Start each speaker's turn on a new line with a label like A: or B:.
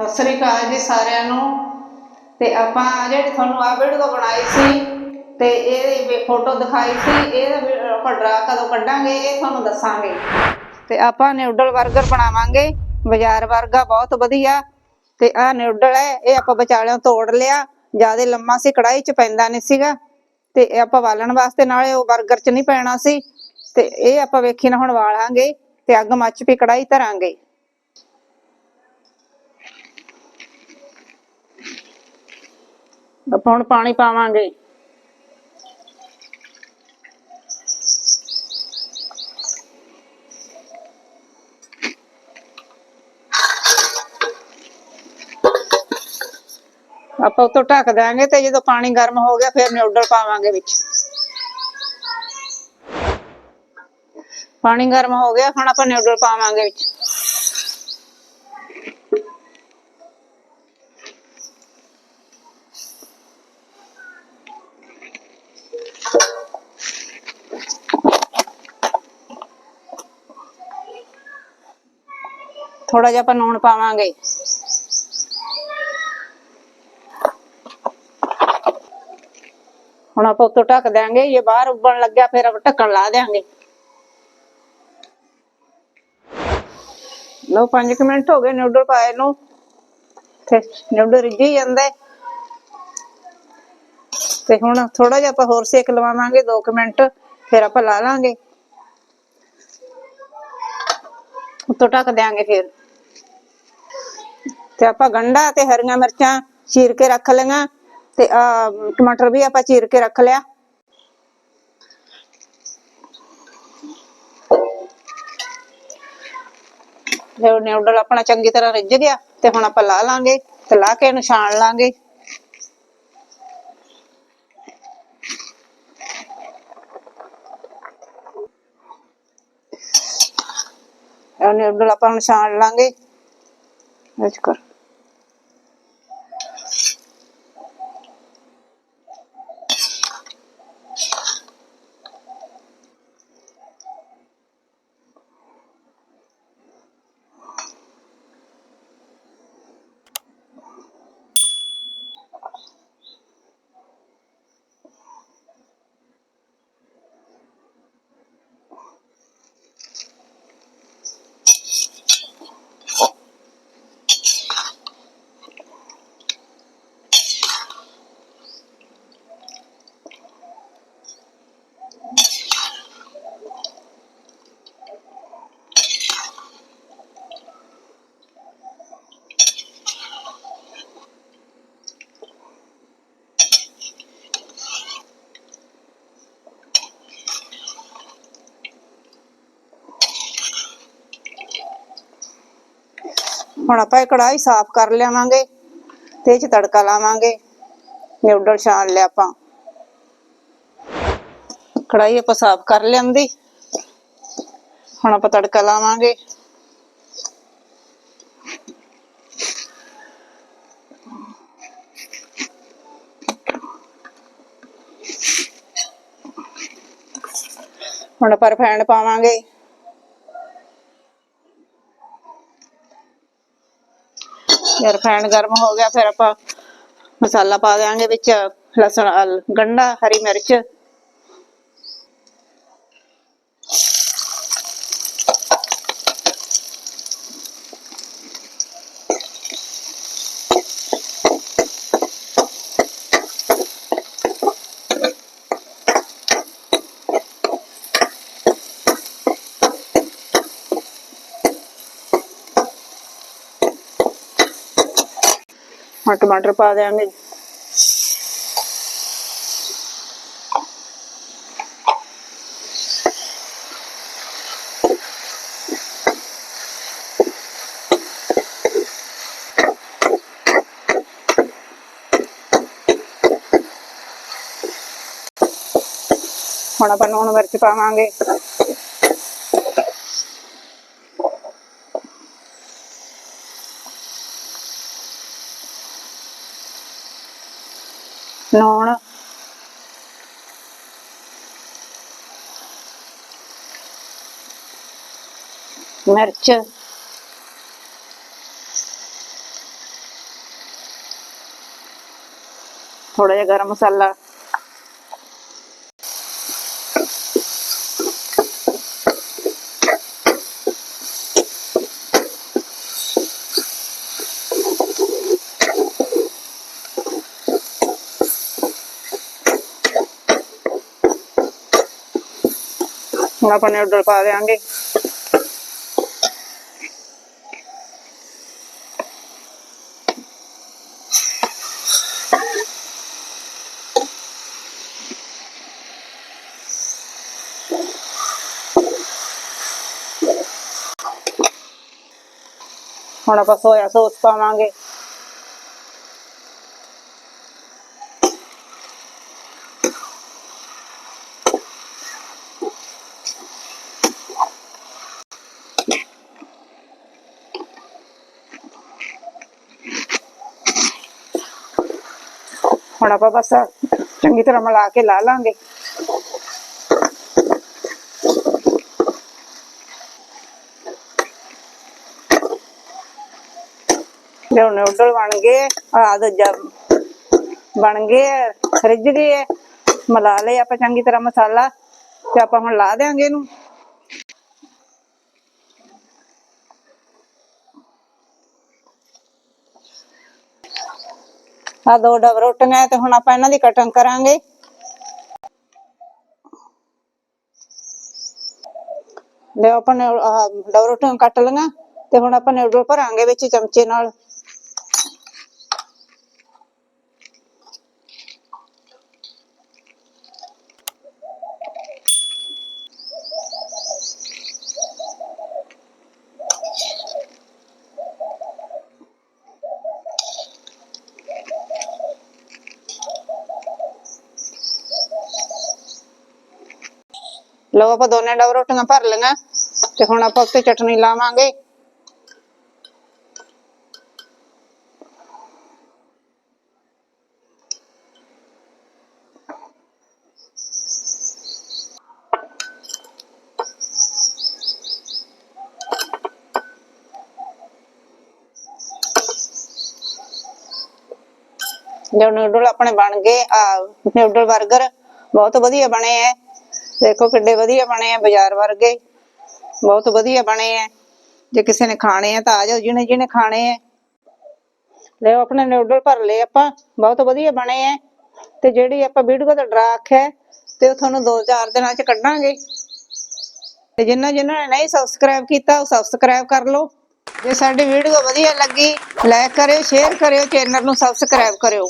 A: ਸਤਿ ਸ੍ਰੀ ਅਕਾਲ ਜੀ ਸਾਰਿਆਂ ਨੂੰ। ਤੇ ਆਪਾਂ ਜਿਹੜੀ ਤੁਹਾਨੂੰ ਆ ਵੀਡੀਓ ਬਣਾਈ ਸੀ, ਤੇ ਇਹ ਫੋਟੋ ਦਿਖਾਈ ਸੀ, ਇਹ ਆਪਾਂ ਡਰਾ ਕਦੋਂ ਕੱਢਾਂਗੇ, ਇਹ ਤੁਹਾਨੂੰ ਦੱਸਾਂਗੇ। ਤੇ ਆਪਾਂ ਨਿਊਡਲ 버ਗਰ ਬਣਾਵਾਂਗੇ, ਬਾਜ਼ਾਰ ਵਰਗਾ ਬਹੁਤ ਵਧੀਆ। ਤੇ ਆਹ ਨਿਊਡਲ ਹੈ, ਇਹ ਆਪਾਂ ਵਿਚਾਲਿਓਂ ਤੋੜ ਲਿਆ, ਜ਼ਿਆਦਾ ਲੰਮਾ ਸੀ ਕੜਾਈ 'ਚ ਪੈਂਦਾ ਨਹੀਂ ਸੀਗਾ। ਤੇ ਇਹ ਆਪਾਂ ਵਾਲਣ ਵਾਸਤੇ, ਨਾਲੇ ਉਹ 버ਗਰ 'ਚ ਨਹੀਂ ਪੈਣਾ ਸੀ। ਤੇ ਇਹ ਆਪਾਂ ਵੇਖੀ ਨਾ, ਹੁਣ ਵਾਲਾਂਗੇ, ਤੇ ਅੱਗ ਮੱਚ ਪੀ ਕੜਾਈ ਧਰਾਂਗੇ। ਆਪਾਂ ਹੁਣ ਪਾਣੀ ਪਾਵਾਂਗੇ। ਆਪਾਂ ਉਤੋਂ ਢੱਕ ਦਾਂਗੇ ਤੇ ਜਦੋਂ ਪਾਣੀ ਗਰਮ ਹੋ ਗਿਆ, ਫਿਰ ਨਿਊਡਲ ਪਾਵਾਂਗੇ ਵਿੱਚ। ਪਾਣੀ ਗਰਮ ਹੋ ਗਿਆ, ਹੁਣ ਆਪਾਂ ਨਿਊਡਲ ਪਾਵਾਂਗੇ ਵਿੱਚ। ਥੋੜਾ ਜਿਹਾ ਆਪਾਂ ਨੂਣ ਪਾਵਾਂਗੇ। ਹੁਣ ਆਪਾਂ ਉੱਤੋਂ ਢੱਕ ਦਿਆਂਗੇ ਇਹ ਬਾਹਰ ਉੱਬਲਣ ਲੱਗਿਆ ਫਿਰ ਆਪਾਂ ਢੱਕਣ ਲਾ ਦਿਆਂਗੇ। ਲਓ 5 ਮਿੰਟ ਹੋ ਗਏ ਨਿਊਡਲ ਪਾਏ ਨੂੰ। ਤੇ ਨਿਊਡਲ ਰਿੱਝੀ ਜਾਂਦੇ। ਤੇ ਹੁਣ ਥੋੜਾ ਜਿਹਾ ਆਪਾਂ ਹੋਰ ਸੇਕ ਲਵਾਵਾਂਗੇ 2 ਮਿੰਟ, ਫਿਰ ਆਪਾਂ ਲਾ ਲਾਂਗੇ। ਉੱਤੋਂ ਢੱਕ ਦਿਆਂਗੇ ਫਿਰ। ਤੇ ਆਪਾਂ ਗੰਢਾ ਤੇ ਹਰੀਆਂ ਮਿਰਚਾਂ ਚੀਰ ਕੇ ਰੱਖ ਲਈਆਂ ਤੇ ਆ ਟਮਾਟਰ ਵੀ ਆਪਾਂ ਚੀਰ ਕੇ ਰੱਖ ਲਿਆ। ਜੇ ਨਿਊਡਲ ਆਪਣਾ ਚੰਗੀ ਤਰ੍ਹਾਂ ਰਿੱਝ ਗਿਆ ਤੇ ਹੁਣ ਆਪਾਂ ਲਾ ਲਾਂਗੇ ਤੇ ਲਾ ਕੇ ਇਹਨੂੰ ਲਾਂਗੇ। ਨਿਊਡਲ ਆਪਾਂ ਹੁਣ ਲਾਂਗੇ। ਇਹ ਕਰ। ਹੁਣ ਆਪਾਂ ਇਹ ਕੜਾਈ ਸਾਫ਼ ਕਰ ਲਿਆਵਾਂਗੇ ਤੇ ਇਹ ਚ ਤੜਕਾ ਲਾਵਾਂਗੇ। ਨਿਊਡਲ ਛਾਣ ਲਿਆ ਆਪਾਂ। ਕੜਾਈ ਆਪਾਂ ਸਾਫ਼ ਕਰ ਲਿਆਂਦੀ। ਹੁਣ ਆਪਾਂ ਤੜਕਾ ਲਾਵਾਂਗੇ। ਹੁਣ ਆਪਾਂ ਰਿਫਾਈਂਡ ਪਾਵਾਂਗੇ। ਜਦ ਰਿਫਾਈਂਡ ਗਰਮ ਹੋ ਗਿਆ, ਫਿਰ ਆਪਾਂ ਮਸਾਲਾ ਪਾ ਦਿਆਂਗੇ ਵਿੱਚ ਲਸਣ, ਅਲ ਗੰਢਾ, ਹਰੀ ਮਿਰਚ ਹੁਣ ਟਮਾਟਰ ਪਾ ਦਿਆਂਗੇ ਹੁਣ ਆਪਾਂ ਲੂਣ ਮਿਰਚ ਪਾਵਾਂਗੇ ਲੂਣ ਮਿਰਚ। ਥੋੜਾ ਜਿਹਾ ਗਰਮ ਮਸਾਲਾ। ਹੁਣ ਆਪਾਂ ਨਿਊਡਲ ਪਾ ਦੇਾਂਗੇ ਹੁਣ ਆਪਾਂ ਸੋਇਆ ਸੌਸ ਪਾਵਾਂਗੇ ਹੁਣ ਆਪਾਂ ਬਸ ਚੰਗੀ ਤਰ੍ਹਾਂ ਮਿਲਾ ਕੇ ਲਾ ਲਾਂਗੇ। ਜੋ ਨੂਡਲ ਬਣ ਗਏ ਆ ਦੂਜਾ ਬਣ ਗਏ ਰਿੱਝ ਗਏ ਮਿਲਾ ਲਏ ਆਪਾਂ ਚੰਗੀ ਤਰ੍ਹਾਂ ਮਸਾਲਾ, ਤੇ ਆਪਾਂ ਹੁਣ ਲਾ ਦੇਾਂਗੇ ਇਹਨੂੰ। ਆ ਦੋ ਡਬ ਰੋਟੀਆਂ ਤੇ ਹੁਣ ਆਪਾਂ ਇਹਨਾਂ ਦੀ ਕਟਿੰਗ ਕਰਾਂਗੇ। ਲੈ ਆਪਾਂ ਨੇ ਆਹ ਡਬ ਰੋਟੀਆਂ ਕੱਟ ਲਈਆਂ ਤੇ ਹੁਣ ਆਪਾਂ ਨਿਊਡਲ ਭਰਾਂਗੇ ਵਿੱਚ ਚਮਚੇ ਨਾਲ। ਲਓ ਆਪਾਂ ਦੋਨੇ ਡਬ ਰੋਟੀਆਂ ਭਰ ਲਈਆਂ ਤੇ ਹੁਣ ਆਪਾਂ ਉੱਤੇ ਚਟਨੀ ਲਾਵਾਂਗੇ। ਜੋ ਨੂਡਲ ਆਪਣੇ ਬਣ ਗਏ ਆ ਨੂਡਲ 버ਗਰ ਬਹੁਤ ਵਧੀਆ ਬਣੇ ਐ। ਦੇਖੋ ਕਿੱਡੇ ਵਧੀਆ ਬਣੇ ਆ ਬਾਜ਼ਾਰ ਵਰਗੇ। ਬਹੁਤ ਵਧੀਆ ਬਣੇ ਐ ਜੇ ਕਿਸੇ ਨੇ ਖਾਣੇ ਆ ਤਾਂ ਆ ਜਾਓ, ਜਿਹਨੇ ਜਿਹਨੇ ਖਾਣੇ ਐ ਲੈ ਆਪਣੇ ਨਿਊਡਲ ਭਰ ਲਏ ਆਪਾਂ, ਬਹੁਤ ਵਧੀਆ ਬਣੇ ਐ ਤੇ ਜਿਹੜੀ ਆਪਾਂ ਵੀਡੀਓ ਦਾ ਡਰਾ ਆਖਿਆ, ਤੇ ਉਹ ਤੁਹਾਨੂੰ 2-4 ਦਿਨਾਂ ਚ ਕੱਢਾਂਗੇ। ਤੇ ਜਿਨ੍ਹਾਂ ਜਿਨ੍ਹਾਂ ਨੇ ਨਹੀਂ ਸਬਸਕ੍ਰਾਈਬ ਕੀਤਾ, ਉਹ ਸਬਸਕ੍ਰਾਈਬ ਕਰ ਲਓ। ਜੇ ਸਾਡੀ ਵੀਡੀਓ ਵਧੀਆ ਲੱਗੀ ਲਾਈਕ ਕਰਿਓ ਸ਼ੇਅਰ ਕਰਿਓ ਚੈਨਲ ਨੂੰ ਸਬਸਕ੍ਰਾਈਬ ਕਰਿਓ।